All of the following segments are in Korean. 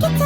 get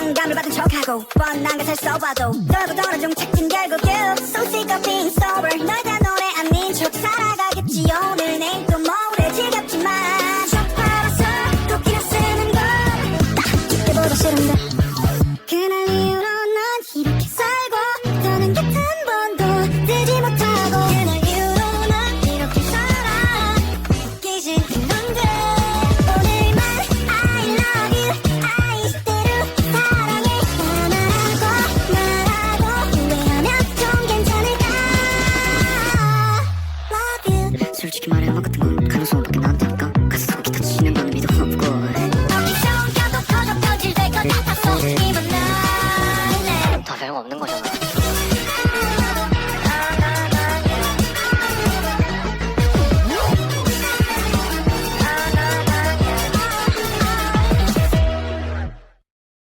영감을 받은 척하고 뻔한 것을 써봐도 떨어져 떨어져 착진 결국 you. So sick of being 솔직히 말해 음악 같은 건 가능성은 밖에 나한테 할까 가사성 기타 치는 거는 믿을 수 없고 다 별거 없는 거잖아.